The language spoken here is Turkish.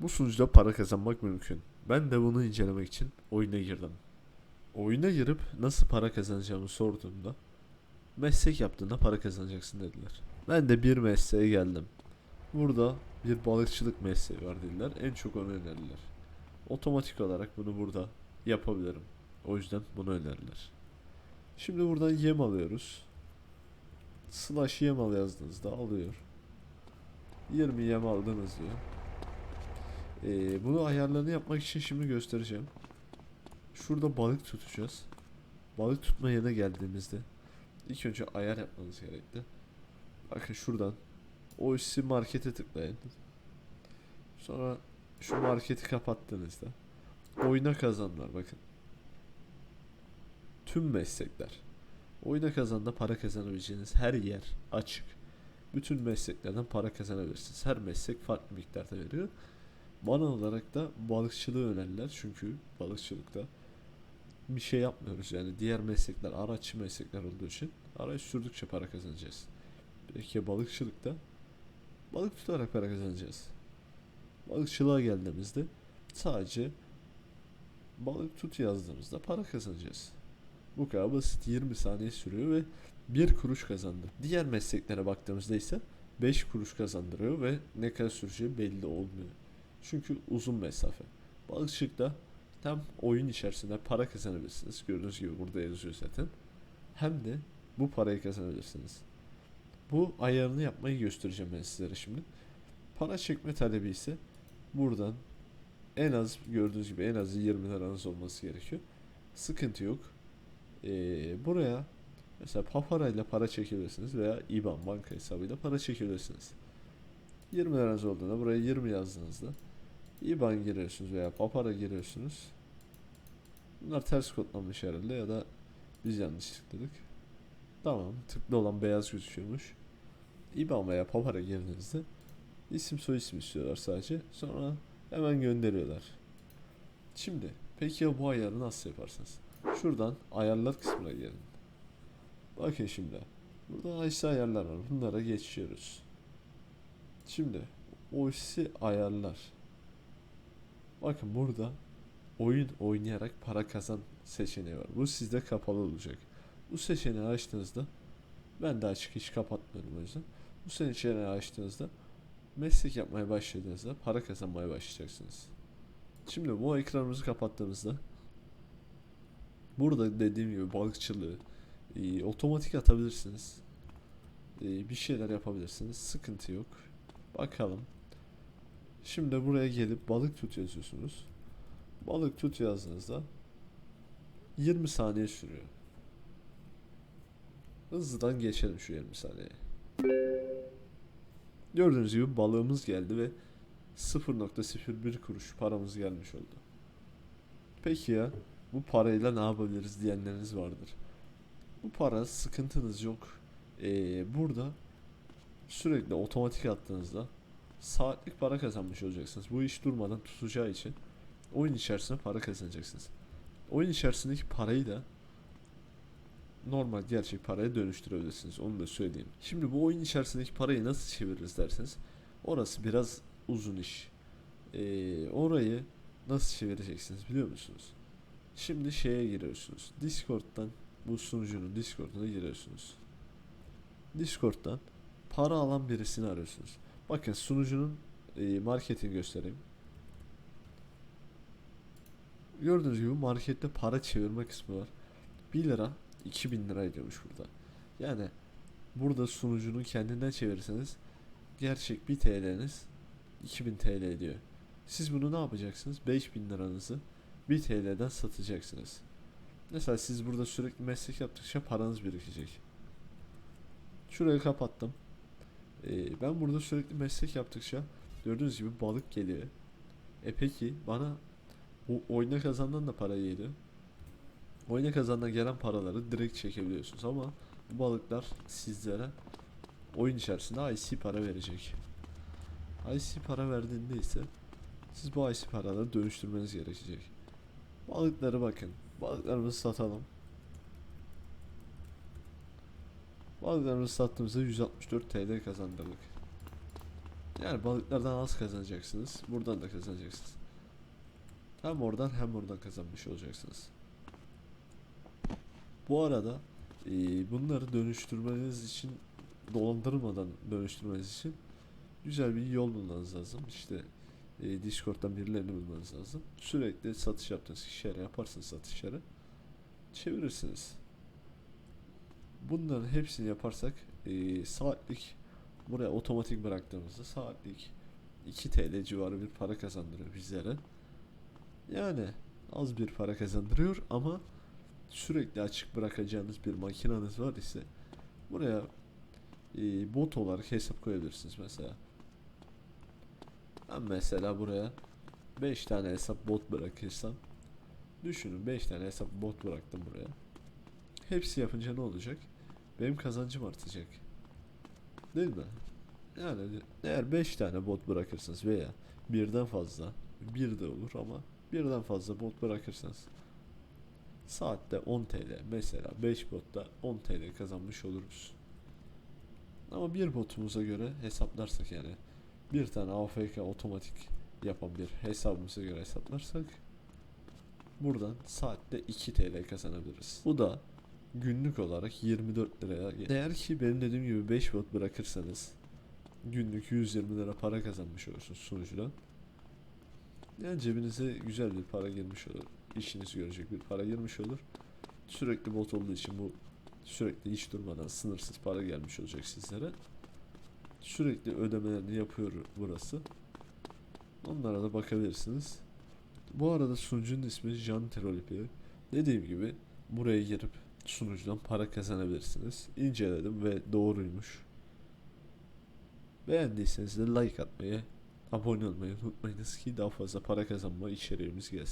Bu sunucuda para kazanmak mümkün. Ben de bunu incelemek için oyuna girdim. Oyuna girip nasıl para kazanacağımı sorduğumda meslek yaptığında para kazanacaksın dediler. Ben de bir mesleğe geldim. Burada bir balıkçılık mesleği var dediler. En çok onu önerdiler. Otomatik olarak bunu burada yapabilirim. O yüzden bunu önerdiler. Şimdi buradan yem alıyoruz. Slash yem al yazdığınızda alıyor. 20 yem aldınız diyor. Ee, bunu ayarlarını yapmak için şimdi göstereceğim. Şurada balık tutacağız. Balık tutma yerine geldiğimizde ilk önce ayar yapmanız gerekli. Bakın şuradan OC markete tıklayın. Sonra şu marketi kapattığınızda oyuna kazanlar bakın. Tüm meslekler. Oyuna kazanda para kazanabileceğiniz her yer açık. Bütün mesleklerden para kazanabilirsiniz. Her meslek farklı miktarda veriyor. Bana olarak da balıkçılığı önerdiler çünkü balıkçılıkta bir şey yapmıyoruz yani diğer meslekler araççı meslekler olduğu için araç sürdükçe para kazanacağız. Peki balıkçılıkta balık tutarak para kazanacağız. Balıkçılığa geldiğimizde sadece balık tut yazdığımızda para kazanacağız. Bu kadar basit 20 saniye sürüyor ve 1 kuruş kazandı. Diğer mesleklere baktığımızda ise 5 kuruş kazandırıyor ve ne kadar süreceği belli olmuyor. Çünkü uzun mesafe. Balıkçılıkta hem oyun içerisinde para kazanabilirsiniz. Gördüğünüz gibi burada yazıyor zaten. Hem de bu parayı kazanabilirsiniz. Bu ayarını yapmayı göstereceğim ben sizlere şimdi. Para çekme talebi ise buradan en az gördüğünüz gibi en az 20 liranız olması gerekiyor. Sıkıntı yok. Ee, buraya mesela paparayla para çekebilirsiniz veya IBAN banka hesabıyla para çekebilirsiniz. 20 liranız olduğunda buraya 20 yazdığınızda IBAN giriyorsunuz veya papara giriyorsunuz. Bunlar ters kodlanmış herhalde ya da biz yanlış tıkladık. Tamam tıklı olan beyaz gözüküyormuş. IBAN veya papara girdiğinizde isim soy isim istiyorlar sadece. Sonra hemen gönderiyorlar. Şimdi peki ya bu ayarı nasıl yaparsınız? Şuradan ayarlar kısmına gelin. Bakın şimdi. Burada aşağı ayarlar var. Bunlara geçiyoruz. Şimdi OC ayarlar. Bakın burada oyun oynayarak para kazan seçeneği var. Bu sizde kapalı olacak. Bu seçeneği açtığınızda ben de açık hiç kapatmıyorum o yüzden. Bu seçeneği açtığınızda meslek yapmaya başladığınızda para kazanmaya başlayacaksınız. Şimdi bu ekranımızı kapattığımızda burada dediğim gibi balıkçılığı e, otomatik atabilirsiniz. E, bir şeyler yapabilirsiniz. Sıkıntı yok. Bakalım. Şimdi buraya gelip balık tut yazıyorsunuz. Balık tut yazdığınızda 20 saniye sürüyor. Hızlıdan geçelim şu 20 saniye. Gördüğünüz gibi balığımız geldi ve 0.01 kuruş paramız gelmiş oldu. Peki ya bu parayla ne yapabiliriz diyenleriniz vardır. Bu para sıkıntınız yok. Ee, burada sürekli otomatik attığınızda saatlik para kazanmış olacaksınız. Bu iş durmadan tutacağı için oyun içerisinde para kazanacaksınız. Oyun içerisindeki parayı da normal gerçek paraya dönüştürebilirsiniz. Onu da söyleyeyim. Şimdi bu oyun içerisindeki parayı nasıl çeviririz derseniz orası biraz uzun iş. Ee, orayı nasıl çevireceksiniz biliyor musunuz? Şimdi şeye giriyorsunuz. Discord'dan bu sunucunun Discord'una giriyorsunuz. Discord'dan para alan birisini arıyorsunuz. Bakın sunucunun e, marketini göstereyim. Gördüğünüz gibi markette para çevirme kısmı var. 1 lira 2000 lira ediyormuş burada. Yani burada sunucunun kendinden çevirirseniz gerçek 1 TL'niz 2000 TL ediyor. Siz bunu ne yapacaksınız? 5000 liranızı 1 TL'den satacaksınız. Mesela siz burada sürekli meslek yaptıkça paranız birikecek. Şurayı kapattım. Ee, ben burada sürekli meslek yaptıkça gördüğünüz gibi balık geliyor. E peki bana o oyuna kazandan da para geliyor. Oyuna kazandan gelen paraları direkt çekebiliyorsunuz ama bu balıklar sizlere oyun içerisinde IC para verecek. IC para verdiğinde ise siz bu IC paraları dönüştürmeniz gerekecek. Balıkları bakın. Balıklarımızı satalım. Balıklarımızı sattığımızda 164 TL kazandırdık. Yani balıklardan az kazanacaksınız. Buradan da kazanacaksınız. Hem oradan hem oradan kazanmış olacaksınız. Bu arada e, bunları dönüştürmeniz için dolandırmadan dönüştürmeniz için güzel bir yol bulmanız lazım. İşte e, Discord'dan birilerini bulmanız lazım. Sürekli satış yaptığınız kişilere yaparsınız satışları. Çevirirsiniz. Bunların hepsini yaparsak e, saatlik buraya otomatik bıraktığımızda saatlik 2 TL civarı bir para kazandırıyor bizlere. Yani az bir para kazandırıyor ama sürekli açık bırakacağınız bir makineniz var ise buraya e, bot olarak hesap koyabilirsiniz mesela. Ben mesela buraya 5 tane hesap bot bırakırsam düşünün 5 tane hesap bot bıraktım buraya. Hepsi yapınca ne olacak? Benim kazancım artacak. Değil mi? Yani eğer 5 tane bot bırakırsınız veya birden fazla bir de olur ama birden fazla bot bırakırsanız saatte 10 TL mesela 5 botta 10 TL kazanmış oluruz. Ama bir botumuza göre hesaplarsak yani bir tane AFK otomatik yapan bir hesabımıza göre hesaplarsak buradan saatte 2 TL kazanabiliriz. Bu da günlük olarak 24 liraya Eğer ki benim dediğim gibi 5 bot bırakırsanız günlük 120 lira para kazanmış olursunuz sunucudan. Yani cebinize güzel bir para girmiş olur. İşinizi görecek bir para girmiş olur. Sürekli bot olduğu için bu sürekli hiç durmadan sınırsız para gelmiş olacak sizlere. Sürekli ödemelerini yapıyor burası. Onlara da bakabilirsiniz. Bu arada sunucunun ismi Jan Terolipi. Dediğim gibi buraya girip sunucudan para kazanabilirsiniz. İnceledim ve doğruymuş. Beğendiyseniz de like atmayı, abone olmayı unutmayınız ki daha fazla para kazanma içeriğimiz gelsin.